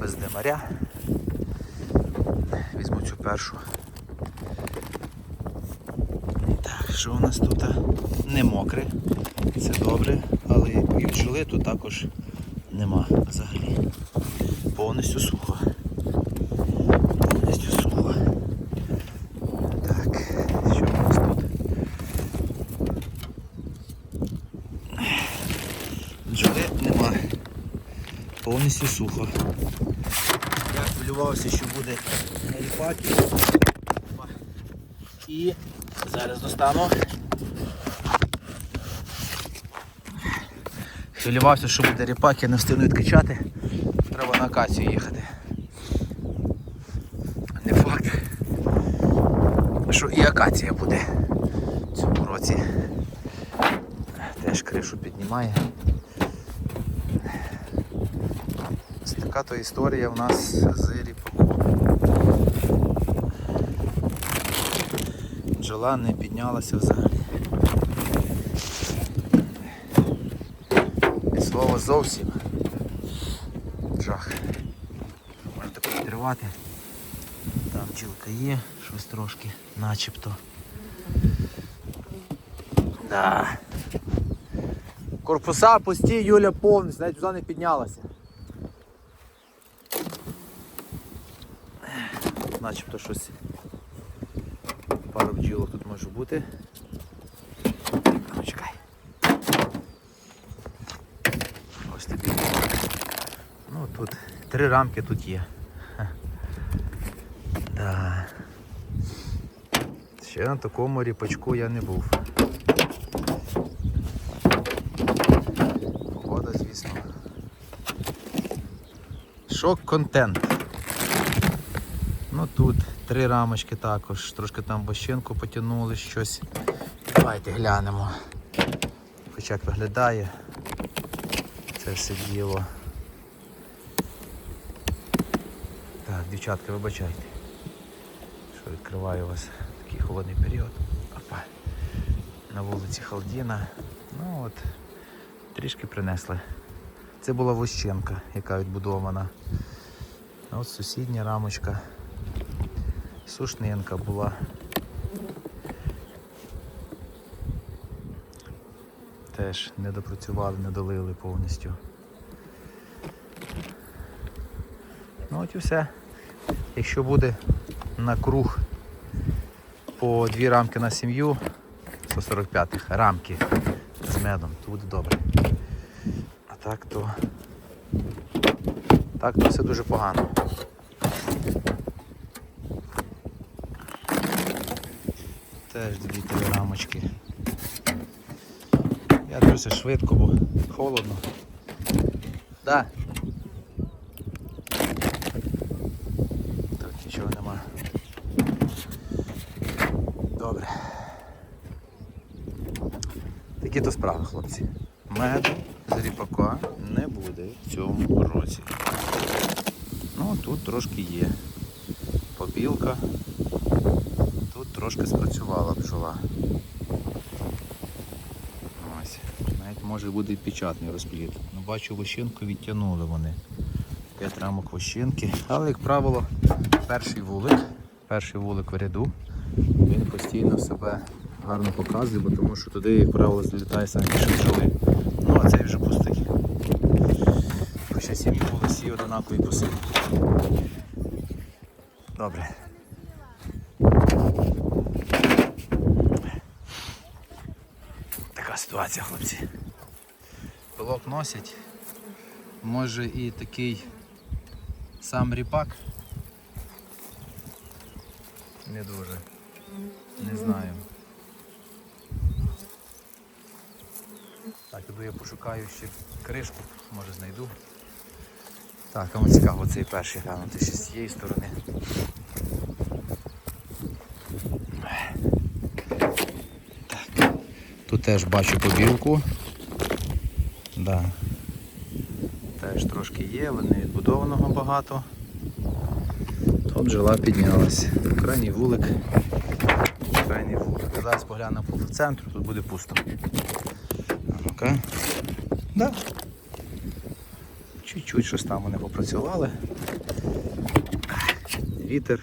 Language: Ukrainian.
Без димаря. Візьму цю першу. Так, що у нас тут? Не мокре, це добре, але і бджоли тут також нема взагалі. Повністю сухо. Повністю сухо. Так, що у нас тут? Бджоли нема. Повністю сухо. Я хвилювався, що буде ріпаки. І зараз достану. Хвилювався, що буде ріпак, я не встигну відкачати. Треба на акацію їхати. Не факт, що і акація буде в цьому році. Теж кришу піднімає. Ось така то історія в нас з ріпаком. Бджола не піднялася взагалі. І слово зовсім. Жах. Можете підривати. Там бджілка є, щось трошки, начебто. Да. Корпуса пусті, Юля повністю, навіть туди не піднялася. Начебто щось. Пару бджілок тут може бути. Чекай. Ось тобі. Ну тут три рамки тут є. Да. Ще на такому ріпачку я не був. Погода, звісно. Шок контент. Ну тут три рамочки також, трошки там бощинку потягнули щось. Давайте глянемо. Хоча як виглядає це все діло. Так, дівчатка, вибачайте, що відкриваю у вас такий холодний період. Опа. На вулиці Халдіна. Ну от, трішки принесли. Це була вощенка, яка відбудована. А От сусідня рамочка. Сушнинка була. Теж не допрацювали, не долили повністю. Ну от і все. Якщо буде на круг по дві рамки на сім'ю, 145-х рамки з медом, то буде добре. А так то так то все дуже погано. Теж дві три рамочки. Я дивлюся швидко, бо холодно. Да. Тут нічого нема. Добре. Такі то справи, хлопці. Меду з ріпака не буде в цьому році. Ну, тут трошки є. Побілка. Тут трошки спрацювала бджола. Ось. Навіть може буде і печатний розплід. Ну, бачу, вощинку відтягнули вони. 5 рамок вощинки. Але, як правило, перший вулик, перший вулик в ряду, він постійно себе гарно показує, бо тому що туди, як правило, злітає більше бджоли. Ну, а цей вже пустий. Хоча сім'ї були всі однакові. Добре. Така ситуація, хлопці. Пилок носять. Може і такий сам ріпак. Не дуже. Не знаю. Так, іду я пошукаю ще кришку, може знайду. Так, кому цікаво цей перший глянути ще з цієї сторони. Тут теж бачу побілку. Да. Теж трошки є, не відбудованого багато. Тут жила піднялась. Крайній вулик. Крайній вулик. Зараз погляну по центру, тут буде пусто. Ну-ка. Да. Чуть-чуть щось там вони попрацювали. Вітер